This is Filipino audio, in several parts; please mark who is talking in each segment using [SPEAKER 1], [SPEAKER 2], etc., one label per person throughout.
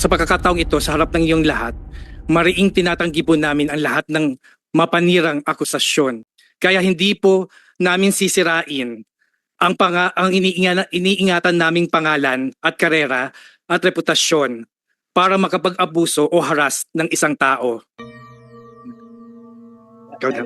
[SPEAKER 1] sa pagkakataong ito sa harap ng iyong lahat, mariing tinatanggi po namin ang lahat ng mapanirang akusasyon. Kaya hindi po namin sisirain ang, panga, ang iniinga, iniingatan naming pangalan at karera at reputasyon para makapag-abuso o haras ng isang tao. Ikaw na.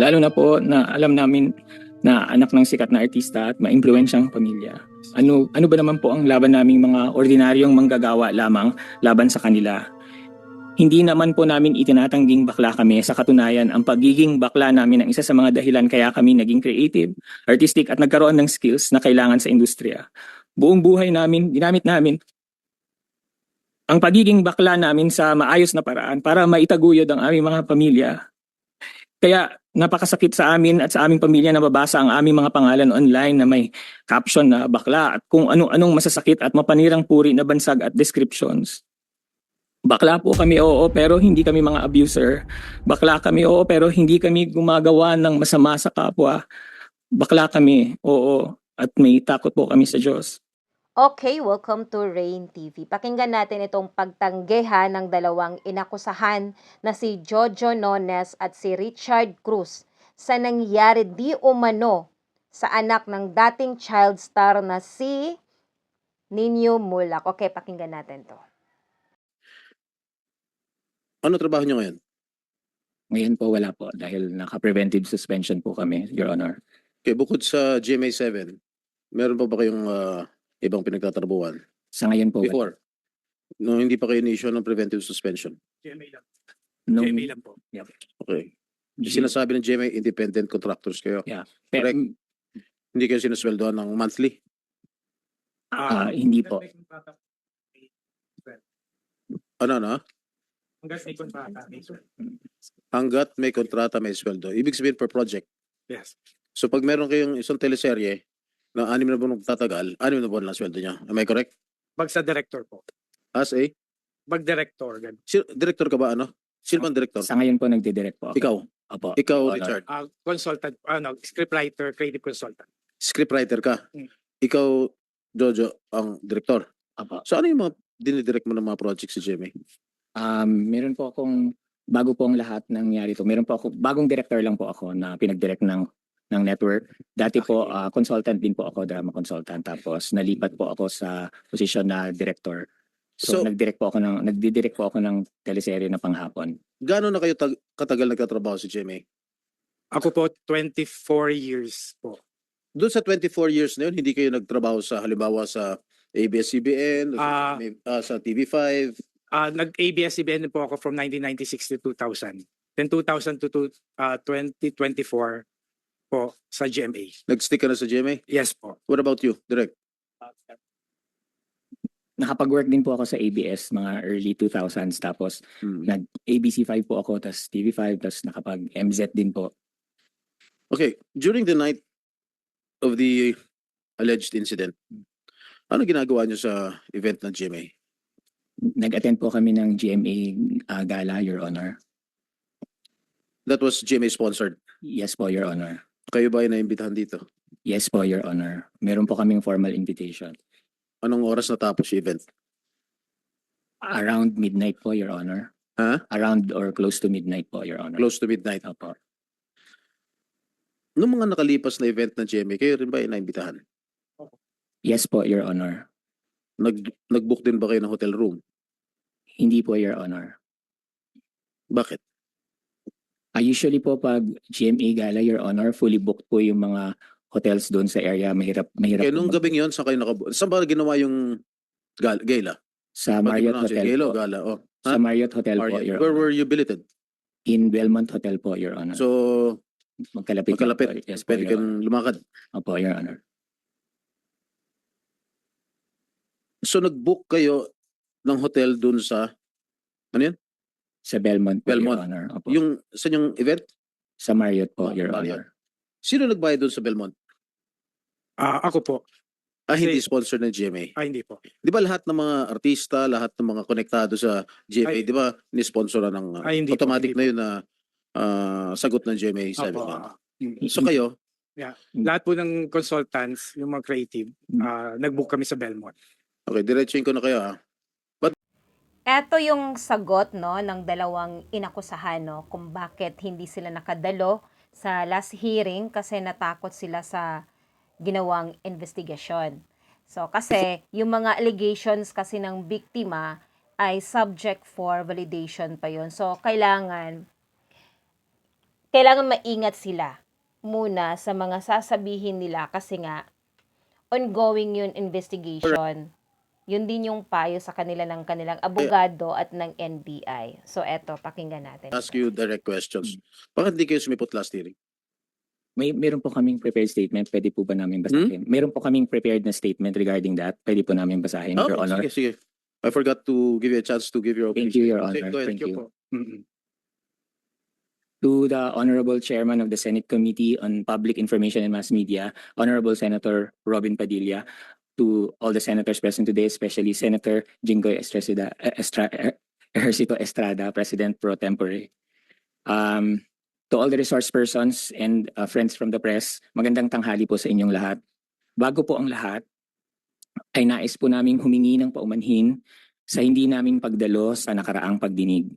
[SPEAKER 2] Lalo na po na alam namin na anak ng sikat na artista at maimpluwensyang pamilya. Ano ano ba naman po ang laban naming mga ordinaryong manggagawa lamang laban sa kanila? Hindi naman po namin itinatangging bakla kami sa katunayan ang pagiging bakla namin ang isa sa mga dahilan kaya kami naging creative, artistic at nagkaroon ng skills na kailangan sa industriya. Buong buhay namin, ginamit namin ang pagiging bakla namin sa maayos na paraan para maitaguyod ang aming mga pamilya kaya napakasakit sa amin at sa aming pamilya na mabasa ang aming mga pangalan online na may caption na bakla at kung ano-anong masasakit at mapanirang puri na bansag at descriptions. Bakla po kami oo pero hindi kami mga abuser. Bakla kami oo pero hindi kami gumagawa ng masama sa kapwa. Bakla kami oo at may takot po kami sa Diyos.
[SPEAKER 3] Okay, welcome to Rain TV. Pakinggan natin itong pagtanggihan ng dalawang inakusahan na si Jojo Nones at si Richard Cruz sa nangyari di umano sa anak ng dating child star na si Nino Mulak. Okay, pakinggan natin to.
[SPEAKER 4] Ano trabaho niyo ngayon?
[SPEAKER 2] Ngayon po wala po dahil naka-preventive suspension po kami, Your Honor.
[SPEAKER 4] Okay, bukod sa GMA7, meron pa ba kayong ah, ibang pinagtatrabuhan?
[SPEAKER 2] Sa ngayon po.
[SPEAKER 4] Before, no, hindi pa kayo ni-issue ng preventive suspension.
[SPEAKER 1] GMA lang.
[SPEAKER 2] Nung-
[SPEAKER 1] GMA lang po.
[SPEAKER 4] Okay. Sinasabi ng GMA, independent contractors kayo.
[SPEAKER 2] Pero,
[SPEAKER 4] correct. Hindi kayo sinusweldoan ng monthly.
[SPEAKER 2] Ah, hindi po.
[SPEAKER 4] Ano na?
[SPEAKER 1] Hanggang may kontrata, may sweldo.
[SPEAKER 4] Hanggat may kontrata, may sweldo. Ibig sabihin per project.
[SPEAKER 1] Yes.
[SPEAKER 4] So pag meron kayong isang teleserye na anim na buwan tatagal, anim na buwan lang sweldo niya. Am I correct?
[SPEAKER 1] Bag sa director po.
[SPEAKER 4] As a,
[SPEAKER 1] Bag director. ganun.
[SPEAKER 4] si, director ka ba ano? Sino bang director?
[SPEAKER 2] sa ngayon po nagdidirect po ako.
[SPEAKER 4] Ikaw.
[SPEAKER 2] Opo.
[SPEAKER 4] Ikaw,
[SPEAKER 2] Honor.
[SPEAKER 4] Richard.
[SPEAKER 1] Ah, consultant, ano, scriptwriter, creative consultant.
[SPEAKER 4] Scriptwriter ka.
[SPEAKER 1] Mm.
[SPEAKER 4] Ikaw, Jojo, ang director.
[SPEAKER 2] Opo.
[SPEAKER 4] So ano yung mga dinidirect mo ng mga projects si Jimmy?
[SPEAKER 2] Um, meron po akong bago po ang lahat nangyari to. Meron po ako bagong director lang po ako na pinag-direct ng ng network. Dati po ah, consultant din po ako, drama consultant. Tapos nalipat po ako sa posisyon na director. So,
[SPEAKER 4] So-
[SPEAKER 2] nag-direct po ako ng nagdi-direct po ako ng teleserye na panghapon.
[SPEAKER 4] Gaano na kayo tag- katagal nagtatrabaho si Jimmy?
[SPEAKER 1] Ako po, 24 years po.
[SPEAKER 4] Doon sa 24 years na yun, hindi kayo nagtrabaho sa halimbawa sa ABS-CBN, o sa,
[SPEAKER 1] Ah.
[SPEAKER 4] may- ah, sa TV5.
[SPEAKER 1] Ah, nag-ABS-CBN po ako from 1996 to 2000. Then 2000 to two- ah, 2024 po sa GMA.
[SPEAKER 4] Nag-stick ka na sa GMA?
[SPEAKER 1] Yes po.
[SPEAKER 4] What about you, Direct?
[SPEAKER 2] Nakapag-work din po ako sa ABS mga early 2000s tapos
[SPEAKER 4] Hmm.
[SPEAKER 2] nag ABC5 po ako tapos TV5 tapos nakapag MZ din po.
[SPEAKER 4] Okay, during the night of the alleged incident, ano ginagawa niyo sa event ng GMA?
[SPEAKER 2] Nag-attend po kami ng GMA ah, gala, Your Honor.
[SPEAKER 4] That was GMA sponsored.
[SPEAKER 2] Yes po, Your Honor.
[SPEAKER 4] Kayo ba ay naimbitahan dito?
[SPEAKER 2] Yes po, Your Honor. Meron po kaming formal invitation.
[SPEAKER 4] Anong oras natapos yung event?
[SPEAKER 2] Around midnight po, Your Honor.
[SPEAKER 4] Ha?
[SPEAKER 2] Around or close to midnight po, Your Honor.
[SPEAKER 4] Close to midnight.
[SPEAKER 2] Opo.
[SPEAKER 4] Noong mga nakalipas na event ng GMA, kayo rin ba ay naimbitahan?
[SPEAKER 2] Yes po, Your Honor.
[SPEAKER 4] Nag, nag-book din ba kayo ng hotel room?
[SPEAKER 2] Hindi po, Your Honor.
[SPEAKER 4] Bakit?
[SPEAKER 2] Ah, usually po pag GMA gala, Your Honor, fully booked po yung mga hotels doon sa area. Mahirap, mahirap
[SPEAKER 4] Kaya
[SPEAKER 2] po
[SPEAKER 4] nung gabing yon, saan kayo nakabu... Saan ba ginawa yung gal- gala?
[SPEAKER 2] sa Marriott Hotel
[SPEAKER 4] Gala
[SPEAKER 2] po.
[SPEAKER 4] gala? Oh.
[SPEAKER 2] Sa
[SPEAKER 4] Ha?
[SPEAKER 2] Marriott Hotel po,
[SPEAKER 4] Marriott.
[SPEAKER 2] Your
[SPEAKER 4] Where
[SPEAKER 2] Honor.
[SPEAKER 4] were you billeted?
[SPEAKER 2] In Belmont Hotel po, Your Honor.
[SPEAKER 4] So,
[SPEAKER 2] magkalapit.
[SPEAKER 4] magkalapit.
[SPEAKER 2] po. Yes po,
[SPEAKER 4] pwede
[SPEAKER 2] Your
[SPEAKER 4] kang
[SPEAKER 2] Honor.
[SPEAKER 4] lumakad.
[SPEAKER 2] Opo, Your Honor.
[SPEAKER 4] So, nag-book kayo ng hotel dun sa...
[SPEAKER 2] Sa Belmont po,
[SPEAKER 4] Belmont.
[SPEAKER 2] Your Honor. Opo.
[SPEAKER 4] Yung, sa yung event?
[SPEAKER 2] Sa Marriott po,
[SPEAKER 4] Oh,
[SPEAKER 2] Your
[SPEAKER 4] Marriott.
[SPEAKER 2] Honor.
[SPEAKER 4] Sino nagbayad dun sa Belmont?
[SPEAKER 1] Ah, ako po.
[SPEAKER 4] Ah, hindi
[SPEAKER 1] Kasi-
[SPEAKER 4] sponsor ng GMA.
[SPEAKER 1] Ah, hindi po.
[SPEAKER 4] Di ba lahat ng mga artista, lahat ng mga konektado sa GMA,
[SPEAKER 1] Ay-
[SPEAKER 4] di ba, ni-sponsor ng uh,
[SPEAKER 1] Ay, hindi po,
[SPEAKER 4] automatic
[SPEAKER 1] hindi
[SPEAKER 4] na yun na ah, sagot ng GMA sabi
[SPEAKER 1] Opo,
[SPEAKER 4] mo.
[SPEAKER 1] ah, mm.
[SPEAKER 4] So kayo,
[SPEAKER 1] Lahat po ng consultants, yung mga creative, ah, nag-book kami sa Belmont.
[SPEAKER 4] okay, diretsuin ko na kayo ha.
[SPEAKER 3] Eto yung sagot no ng dalawang inakusahan no kung bakit hindi sila nakadalo sa last hearing kasi natakot sila sa ginawang investigasyon. So kasi yung mga allegations kasi ng biktima ay subject for validation pa yon. So kailangan kailangan maingat sila muna sa mga sasabihin nila kasi nga ongoing yun investigation. Yun din yung payo sa kanila ng kanilang abogado at ng NBI. So eto, pakinggan natin.
[SPEAKER 4] Ask you direct questions. Bakit hindi kayo sumipot last hearing?
[SPEAKER 2] May meron po kaming prepared statement, pwede po ba namin
[SPEAKER 4] Hmm?
[SPEAKER 2] basahin? Meron po kaming prepared na statement regarding that, pwede po namin basahin,
[SPEAKER 4] Oh,
[SPEAKER 2] Your Honor.
[SPEAKER 4] sige, sige. I forgot to give you a chance to give your
[SPEAKER 2] Thank
[SPEAKER 4] opening
[SPEAKER 2] you, Your. Honor.
[SPEAKER 4] Go ahead.
[SPEAKER 2] Thank you.
[SPEAKER 1] po. Mm-mm.
[SPEAKER 2] To the Honorable Chairman of the Senate Committee on Public Information and Mass Media, Honorable Senator Robin Padilla, to all the senators present today, especially Senator Jinggoy Estrada, Estra, Er- Ejercito Estrada, President pro tempore. Um, to all the resource persons and uh, friends from the press, magandang tanghali po sa inyong lahat. Bago po ang lahat, ay nais po naming humingi ng paumanhin sa hindi naming pagdalo sa nakaraang pagdinig.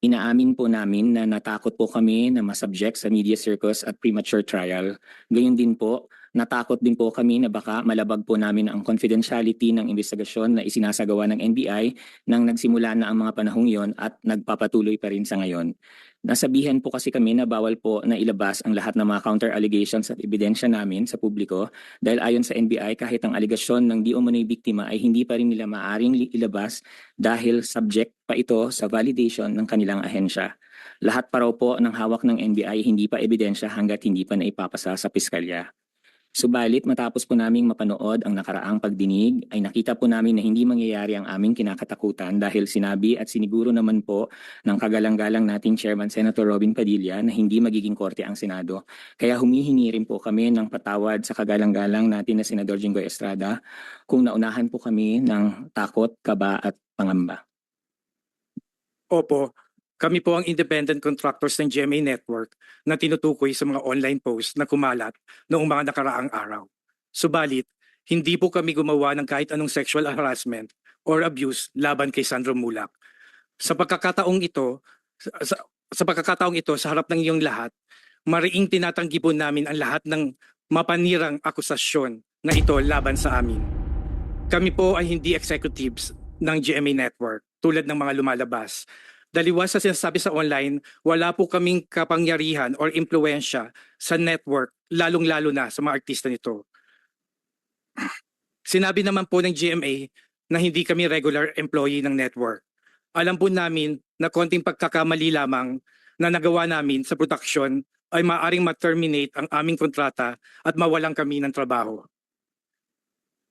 [SPEAKER 2] Inaamin po namin na natakot po kami na masubject sa media circus at premature trial. Gayun din po, natakot din po kami na baka malabag po namin ang confidentiality ng investigasyon na isinasagawa ng NBI nang nagsimula na ang mga panahong yon at nagpapatuloy pa rin sa ngayon. Nasabihan po kasi kami na bawal po na ilabas ang lahat ng mga counter allegations at ebidensya namin sa publiko dahil ayon sa NBI kahit ang aligasyon ng di umano'y biktima ay hindi pa rin nila maaring ilabas dahil subject pa ito sa validation ng kanilang ahensya. Lahat pa raw po ng hawak ng NBI hindi pa ebidensya hanggat hindi pa naipapasa sa piskalya. Subalit matapos po naming mapanood ang nakaraang pagdinig ay nakita po namin na hindi mangyayari ang aming kinakatakutan dahil sinabi at siniguro naman po ng kagalang-galang nating Chairman Senator Robin Padilla na hindi magiging korte ang Senado. Kaya humihingi rin po kami ng patawad sa kagalang-galang natin na Senador Jinggoy Estrada kung naunahan po kami ng takot, kaba at pangamba.
[SPEAKER 1] Opo, kami po ang independent contractors ng GMA Network na tinutukoy sa mga online posts na kumalat noong mga nakaraang araw. Subalit, hindi po kami gumawa ng kahit anong sexual harassment or abuse laban kay Sandro Mulak. Sa pagkakataong ito, sa, sa- pagkakataong ito sa harap ng iyong lahat, mariing tinatanggi po namin ang lahat ng mapanirang akusasyon na ito laban sa amin. Kami po ay hindi executives ng GMA Network tulad ng mga lumalabas. Daliwas sa sinasabi sa online, wala po kaming kapangyarihan or impluensya sa network, lalong-lalo na sa mga artista nito. Sinabi naman po ng GMA na hindi kami regular employee ng network. Alam po namin na konting pagkakamali lamang na nagawa namin sa production ay maaring ma-terminate ang aming kontrata at mawalang kami ng trabaho.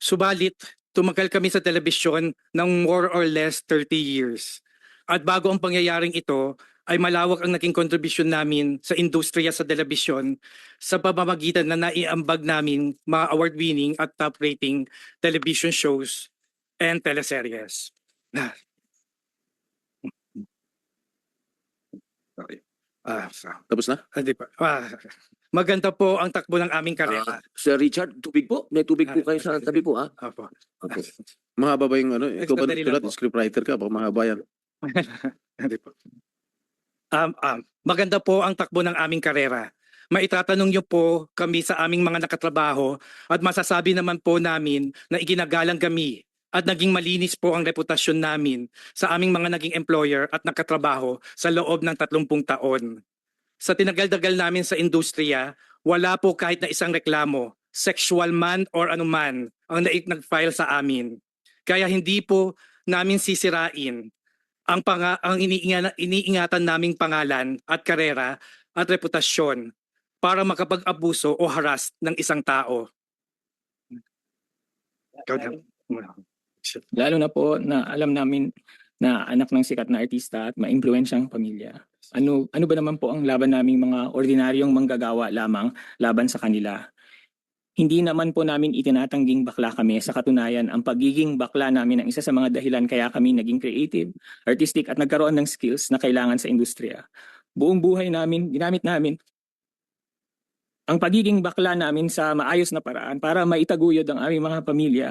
[SPEAKER 1] Subalit, tumagal kami sa telebisyon ng more or less 30 years. At bago ang pangyayaring ito, ay malawak ang naging kontribusyon namin sa industriya sa telebisyon sa pamamagitan na naiambag namin mga award-winning at top-rating television shows and teleseries. Sorry. Ah, sa-
[SPEAKER 4] Tapos na?
[SPEAKER 1] ah, di pa. Ah, maganda po ang takbo ng aming karera.
[SPEAKER 5] Ah, Sir Richard, tubig po. May tubig po kayo sa tabi po, ha?
[SPEAKER 1] Opo.
[SPEAKER 5] Opo.
[SPEAKER 4] Mahaba ba yung ano? Ikaw ba
[SPEAKER 1] Sandali lang po.
[SPEAKER 4] scriptwriter ka? Baka mahaba yan.
[SPEAKER 1] Hindi po. Um, um, maganda po ang takbo ng aming karera. Maitatanong niyo po kami sa aming mga nakatrabaho at masasabi naman po namin na iginagalang kami at naging malinis po ang reputasyon namin sa aming mga naging employer at nakatrabaho sa loob ng 30 taon. Sa tinagal-dagal namin sa industriya, wala po kahit na isang reklamo, sexual man or anuman, ang nag-file sa amin. Kaya hindi po namin sisirain ang panga, ang iniingatan, iniingatan naming pangalan at karera at reputasyon para makapag-abuso o harass ng isang tao. Ikaw na.
[SPEAKER 2] Lalo na po na alam namin na anak ng sikat na artista at maimpluwensyang pamilya. Ano ano ba naman po ang laban naming mga ordinaryong manggagawa lamang laban sa kanila? Hindi naman po namin itinatangging bakla kami sa katunayan ang pagiging bakla namin ang isa sa mga dahilan kaya kami naging creative, artistic at nagkaroon ng skills na kailangan sa industriya. Buong buhay namin, ginamit namin ang pagiging bakla namin sa maayos na paraan para maitaguyod ang aming mga pamilya.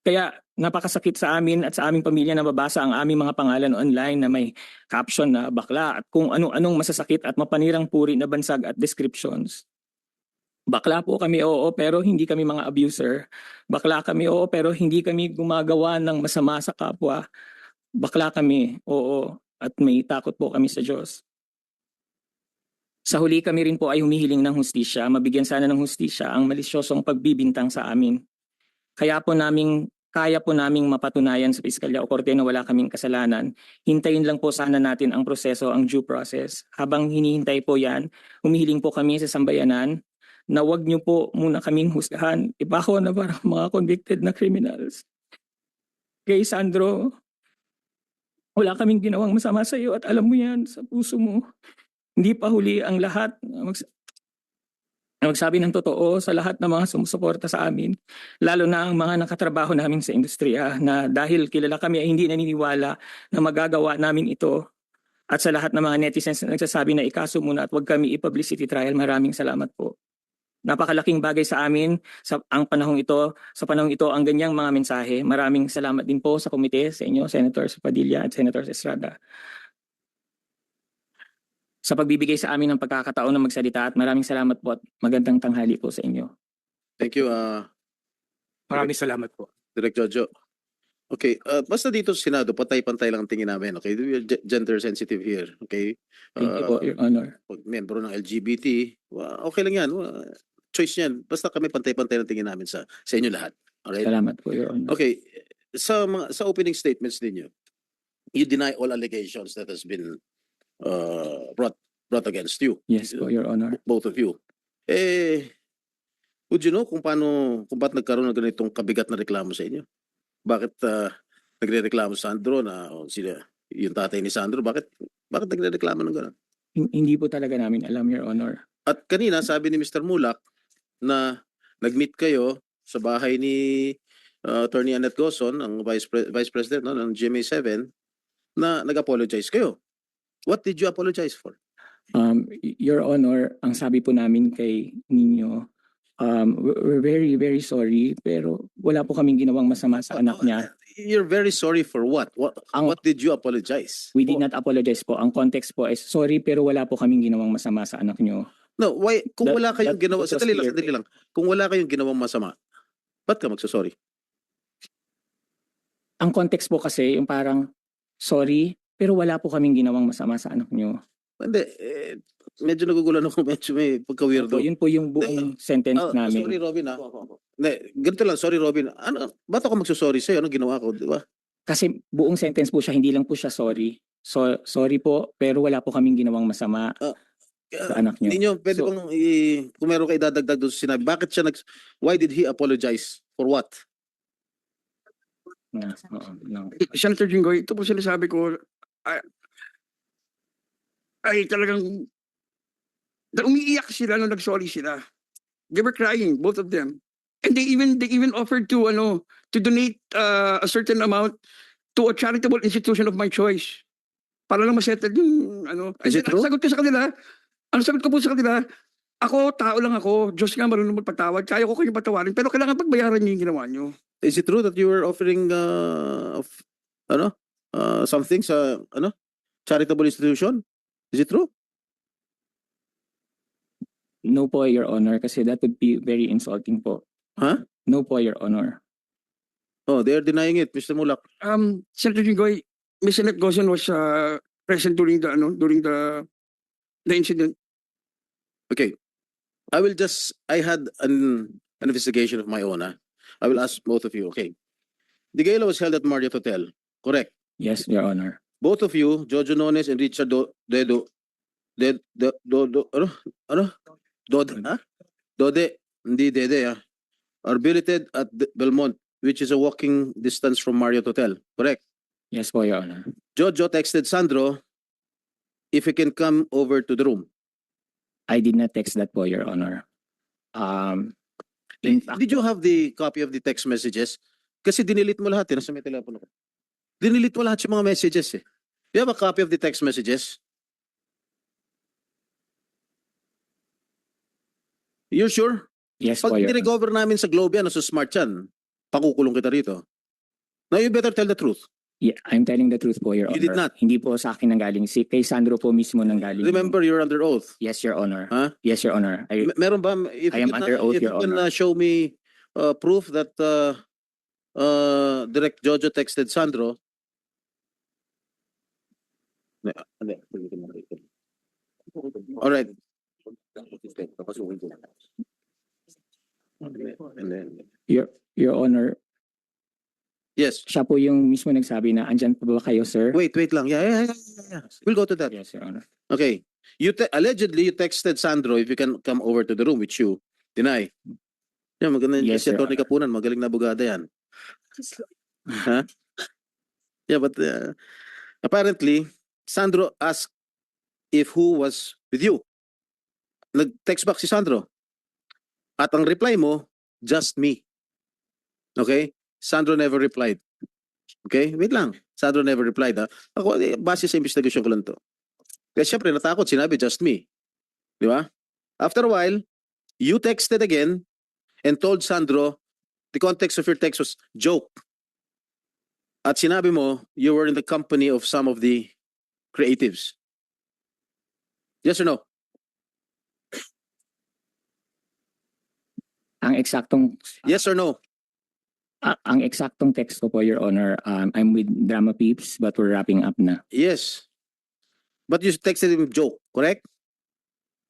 [SPEAKER 2] Kaya napakasakit sa amin at sa aming pamilya na mabasa ang aming mga pangalan online na may caption na bakla at kung ano-anong masasakit at mapanirang puri na bansag at descriptions. Bakla po kami, oo, pero hindi kami mga abuser. Bakla kami, oo, pero hindi kami gumagawa ng masama sa kapwa. Bakla kami, oo, at may takot po kami sa Diyos. Sa huli kami rin po ay humihiling ng hustisya, mabigyan sana ng hustisya ang malisyosong pagbibintang sa amin. Kaya po naming kaya po naming mapatunayan sa piskalya o korte na wala kaming kasalanan. Hintayin lang po sana natin ang proseso, ang due process. Habang hinihintay po yan, humihiling po kami sa sambayanan na wag niyo po muna kaming husgahan. Iba ko na parang mga convicted na criminals. Kay Sandro, wala kaming ginawang masama sa iyo at alam mo yan sa puso mo. Hindi pa huli ang lahat. Mags- magsabi ng totoo sa lahat ng mga sumusuporta sa amin, lalo na ang mga nakatrabaho namin sa industriya na dahil kilala kami ay hindi naniniwala na magagawa namin ito. At sa lahat ng mga netizens na nagsasabi na ikaso muna at huwag kami i-publicity trial, maraming salamat po. Napakalaking bagay sa amin sa ang panahong ito, sa panahong ito ang ganyang mga mensahe. Maraming salamat din po sa komite, sa inyo, Senator Padilla at Senator Estrada sa pagbibigay sa amin ng pagkakataon na magsalita at maraming salamat po at magandang tanghali po sa inyo.
[SPEAKER 4] Thank you, uh,
[SPEAKER 1] Maraming salamat po.
[SPEAKER 4] Direk Jojo. Okay, uh, basta dito sa Senado, patay-pantay lang ang tingin namin. Okay, we are ge- gender sensitive here. Okay,
[SPEAKER 2] Thank you po,
[SPEAKER 4] Uh,
[SPEAKER 2] Your Honor.
[SPEAKER 4] pag membro ng LGBT, wa- okay lang yan. Wa- choice yan. Basta kami pantay-pantay lang tingin namin sa sa inyo lahat. Alright?
[SPEAKER 2] Salamat po, Your Honor.
[SPEAKER 4] Okay, sa mga sa opening statements ninyo, you deny all allegations that has been uh, brought brought against you,
[SPEAKER 2] Yes po, Your Honor.
[SPEAKER 4] both of you. Eh, would you know kung paano, kung ba't nagkaroon ng ganitong kabigat na reklamo sa inyo? Bakit uh, nagre-reklamo si Sandro na oh, sila, yung tatay ni Sandro, bakit bakit nagre-reklamo ng gano'n?
[SPEAKER 2] Hin- Hindi po talaga namin alam, Your Honor.
[SPEAKER 4] At kanina sabi ni Mr. Mulak na nag-meet kayo sa bahay ni uh, Attorney Annette Goson, ang Vice, Pre- Vice President no, ng GMA7, na nag-apologize kayo. What did you apologize for?
[SPEAKER 2] Um, Your Honor, ang sabi po namin kay ninyo, um, we're very, very sorry, pero wala po kaming ginawang masama sa anak niya.
[SPEAKER 4] You're very sorry for what? What,
[SPEAKER 2] Ang-
[SPEAKER 4] what did you apologize?
[SPEAKER 2] We did not apologize po. Ang context po is, sorry, pero wala po kaming ginawang masama sa anak niyo.
[SPEAKER 4] No, why, kung
[SPEAKER 2] That-
[SPEAKER 4] wala kayong
[SPEAKER 2] that-
[SPEAKER 4] ginawa,
[SPEAKER 2] was
[SPEAKER 4] sandali lang,
[SPEAKER 2] clear.
[SPEAKER 4] sandali lang. Kung wala kayong ginawang masama, ba't ka magsasorry?
[SPEAKER 2] Ang context po kasi, yung parang, sorry, pero wala po kaming ginawang masama sa anak niyo.
[SPEAKER 4] Hindi, eh, medyo nagugulan ako, medyo may pagka-weirdo.
[SPEAKER 2] So, yun po yung buong sentence
[SPEAKER 4] Ah,
[SPEAKER 2] namin.
[SPEAKER 4] sorry, Robin, ha? Hindi, ganito lang, sorry, Robin. Ano, ba't ako magsasorry sa'yo? Ano ginawa ko, di ba?
[SPEAKER 2] Kasi buong sentence po siya, hindi lang po siya sorry. So, sorry po, pero wala po kaming ginawang masama sa anak niyo.
[SPEAKER 4] Hindi nyo, pwede
[SPEAKER 2] So-
[SPEAKER 4] kong, i- kung meron kayo idadagdag doon sa sinabi, bakit siya nag, why did he apologize? For what?
[SPEAKER 2] Na, oo, no.
[SPEAKER 6] Senator Jinggoy, ito po sinasabi ko, ay, ay talagang, na umiiyak sila nung nag-sorry sila. They were crying, both of them. And they even, they even offered to, ano, to donate uh, a certain amount to a charitable institution of my choice. Para lang masettle yung, ano.
[SPEAKER 4] Is it true?
[SPEAKER 6] Ang sagot ko sa kanila, ang sagot ko po sa kanila, ako, tao lang ako. Diyos nga marunong magpatawad. Kaya ko kayong patawarin. Pero kailangan pagbayaran niyo yung ginawa niyo.
[SPEAKER 4] Is it true that you were offering, uh, of, ano, uh, something sa, ano, charitable institution? Is it true?
[SPEAKER 2] no po, Your Honor, kasi that would be very insulting po.
[SPEAKER 4] Huh?
[SPEAKER 2] No po, Your Honor.
[SPEAKER 4] Oh, they are denying it, Mr. Mulak.
[SPEAKER 6] Um, Senator Jinggoy, Ms. Annette Gozon was uh, present during the ano during the the incident.
[SPEAKER 4] Okay. I will just, I had an, an investigation of my own, ah. I will ask both of you, okay. The gala was held at Marriott Hotel, correct?
[SPEAKER 2] Yes, Your Honor.
[SPEAKER 4] Both of you, Jojo Nones and Richard Do, Dedo, Ded, Do, Do, Do, ano? Ano? Dode, ha? Dode, hindi Dede, ah. Are billeted at Belmont, which is a walking distance from Marriott Hotel, correct?
[SPEAKER 2] Yes po, Your Honor.
[SPEAKER 4] Jojo texted Sandro if he can come over to the room.
[SPEAKER 2] I did not text that po, Your Honor. Um, in fact,
[SPEAKER 4] Did you have the copy of the text messages? Kasi dinilit mo lahat eh, nasa may telepono ko. Dinilit mo lahat yung mga messages eh. You have a copy of the text messages? You sure?
[SPEAKER 2] yes
[SPEAKER 4] Pag nirecover namin sa Globe yan, o sa Smart yan, pakukulong kita rito. Now you better tell the truth.
[SPEAKER 2] Yeah, I'm telling the truth po, Your Honor.
[SPEAKER 4] You did not.
[SPEAKER 2] Hindi po sa akin nanggaling. Si kay Sandro po mismo nanggaling.
[SPEAKER 4] Remember, you're under oath.
[SPEAKER 2] Yes, Your Honor.
[SPEAKER 4] Huh?
[SPEAKER 2] Yes, Your Honor. I,
[SPEAKER 4] M- Meron ba? If
[SPEAKER 2] I am under oath,
[SPEAKER 4] if
[SPEAKER 2] Your
[SPEAKER 4] you can
[SPEAKER 2] Honor.
[SPEAKER 4] uh, show me uh, proof that uh, uh, Direct Jojo texted Sandro. All right. And then,
[SPEAKER 2] Your, Your Honor,
[SPEAKER 4] yes.
[SPEAKER 2] siya po yung mismo nagsabi na andyan pa ba kayo, sir?
[SPEAKER 4] Wait, wait lang. Yeah, yeah, yeah, yeah, yeah. We'll go to that.
[SPEAKER 2] Yes, Your Honor.
[SPEAKER 4] Okay. You te- allegedly you texted Sandro if you can come over to the room which you deny. Yeah, maganda
[SPEAKER 2] Yes,
[SPEAKER 4] si
[SPEAKER 2] Your
[SPEAKER 4] Atty. Kapunan, magaling na abogada yan. Huh? Yeah, but uh, apparently Sandro asked if who was with you. Nag-text back si Sandro. At ang reply mo, just me. Okay? Sandro never replied. Okay? Wait lang. Sandro never replied. Ha? Ako, eh, base sa investigation ko lang to. Kaya syempre natakot, sinabi just me. Di ba? After a while, you texted again and told Sandro the context of your text was joke. At sinabi mo, you were in the company of some of the creatives. Yes or no?
[SPEAKER 2] Ang eksaktong
[SPEAKER 4] Yes or no?
[SPEAKER 2] ah, ang eksaktong text ko po, Your Honor, um, I'm with Drama Peeps but we're wrapping up na.
[SPEAKER 4] Yes. But you texted him joke, correct?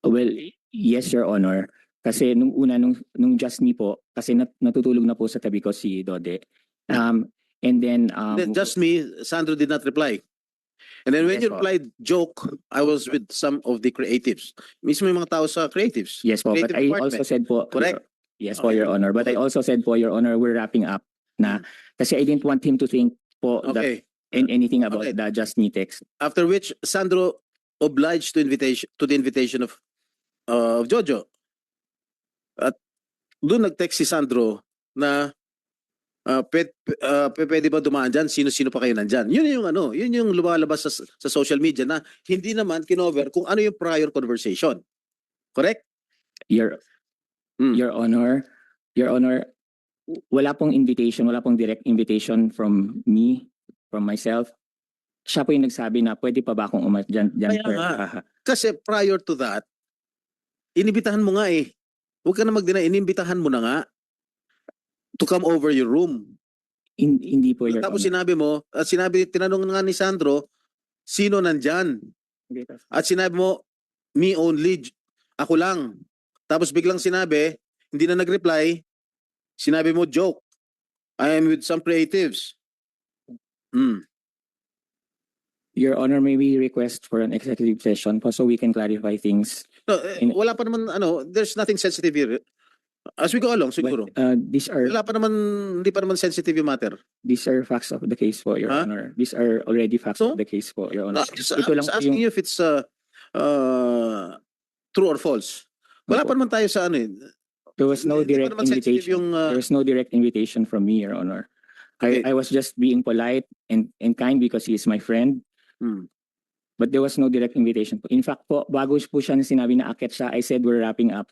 [SPEAKER 2] Well, yes, Your Honor. Kasi nung una, nung, nung just me po, kasi nat, natutulog na po sa tabi ko si Dode. Um, and then, um,
[SPEAKER 4] Then just me, Sandro did not reply. And then when
[SPEAKER 2] Yes
[SPEAKER 4] you
[SPEAKER 2] po.
[SPEAKER 4] replied joke, I was with some of the creatives. Mismo yung mga tao sa creatives.
[SPEAKER 2] yes po, but
[SPEAKER 4] creative
[SPEAKER 2] I
[SPEAKER 4] department.
[SPEAKER 2] also said po,
[SPEAKER 4] Correct.
[SPEAKER 2] yes po, Your Honor. But I also said po, Your Honor, we're wrapping up na kasi I didn't want him to think po that
[SPEAKER 4] Okay.
[SPEAKER 2] anything about
[SPEAKER 4] Okay.
[SPEAKER 2] the just me text.
[SPEAKER 4] After which Sandro obliged to invitation to the invitation of uh, of Jojo. At doon nag-text si Sandro na uh, pet, uh, pe- pwede ba dumaan dyan? Sino-sino pa kayo nandyan? Yun yung ano, yun yung lumalabas sa, sa social media na hindi naman kinover kung ano yung prior conversation. Correct?
[SPEAKER 2] Your
[SPEAKER 4] Hmm.
[SPEAKER 2] Your Honor, Your Honor, wala pong invitation, wala pong direct invitation from me, from myself. Siya po yung nagsabi na pwede pa ba akong umat dyan, dyan
[SPEAKER 4] Kaya
[SPEAKER 2] sir?
[SPEAKER 4] nga. Kasi prior to that, inibitahan mo nga eh. Huwag ka na mag-deny, inibitahan mo na nga to come over your room.
[SPEAKER 2] Hin- hindi po, Your
[SPEAKER 4] Tapos
[SPEAKER 2] Honor.
[SPEAKER 4] sinabi mo, at sinabi, tinanong nga ni Sandro, sino nandyan? At sinabi mo, me only, ako lang. Tapos biglang sinabi, hindi na nag-reply, sinabi mo, joke. I am with some creatives. Hmm.
[SPEAKER 2] Your Honor, may we request for an executive session po so we can clarify things.
[SPEAKER 4] No, eh,
[SPEAKER 2] In-
[SPEAKER 4] wala pa naman, ano, there's nothing sensitive here. As we go along, siguro.
[SPEAKER 2] But, uh, these are
[SPEAKER 4] Wala pa naman, hindi pa naman sensitive yung matter.
[SPEAKER 2] these are facts of the case po, Your
[SPEAKER 4] Huh?
[SPEAKER 2] Honor. These are already facts
[SPEAKER 4] So?
[SPEAKER 2] of the case po, Your
[SPEAKER 4] No,
[SPEAKER 2] Honor.
[SPEAKER 4] Just,
[SPEAKER 2] Ito lang po
[SPEAKER 4] asking
[SPEAKER 2] yung
[SPEAKER 4] you if it's uh, uh, true or false. Wala pa naman tayo sa ano eh.
[SPEAKER 2] there was no
[SPEAKER 4] Hindi pa
[SPEAKER 2] direct
[SPEAKER 4] naman sensitive
[SPEAKER 2] invitation.
[SPEAKER 4] Yung, uh,
[SPEAKER 2] There was no direct invitation from me, Your Honor.
[SPEAKER 4] Okay.
[SPEAKER 2] I, I was just being polite and, and kind because he is my friend.
[SPEAKER 4] hmm.
[SPEAKER 2] But there was no direct invitation po. In fact po, bago po siya na sinabi na akit siya, I said we're wrapping up.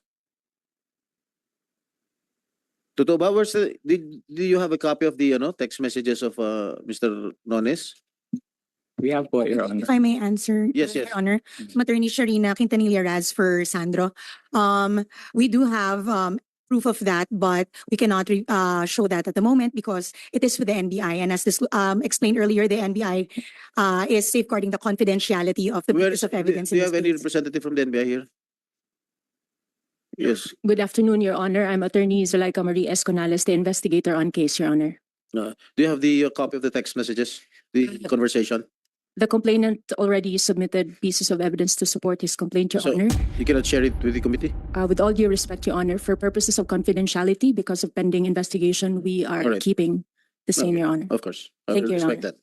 [SPEAKER 4] Totoo ba? Where's the, did, do you have a copy of the ano, text messages of uh, Mr. Nones?
[SPEAKER 2] We have po, Your Honor.
[SPEAKER 7] If I may answer,
[SPEAKER 4] Yes,
[SPEAKER 7] Your
[SPEAKER 4] yes.
[SPEAKER 7] Honor, I'm Attorney Sharina Quintanilla Raz for Sandro. Um, we do have, um, proof of that, but we cannot, re- uh, show that at the moment because it is with the NBI. And as this, um, explained earlier, the NBI, uh, is safeguarding the confidentiality of the
[SPEAKER 4] Where
[SPEAKER 7] pieces of
[SPEAKER 4] do,
[SPEAKER 7] evidence.
[SPEAKER 4] do
[SPEAKER 7] in
[SPEAKER 4] you have
[SPEAKER 7] this
[SPEAKER 4] any
[SPEAKER 7] case.
[SPEAKER 4] representative from the NBI here? Yes.
[SPEAKER 8] Good afternoon, Your Honor. I'm Attorney Zuleika Marie Esconales, the investigator on case, Your Honor.
[SPEAKER 4] Uh, do you have the uh, copy of the text messages? The conversation?
[SPEAKER 8] The complainant already submitted pieces of evidence to support his complaint, Your
[SPEAKER 4] So-
[SPEAKER 8] Honor.
[SPEAKER 4] You cannot share it with the committee?
[SPEAKER 8] Uh, with all due respect, Your Honor, for purposes of confidentiality, because of pending investigation, we are
[SPEAKER 4] Alright.
[SPEAKER 8] keeping the same. Your Honor.
[SPEAKER 4] Of course. I
[SPEAKER 8] Thank you, Your
[SPEAKER 4] respect that.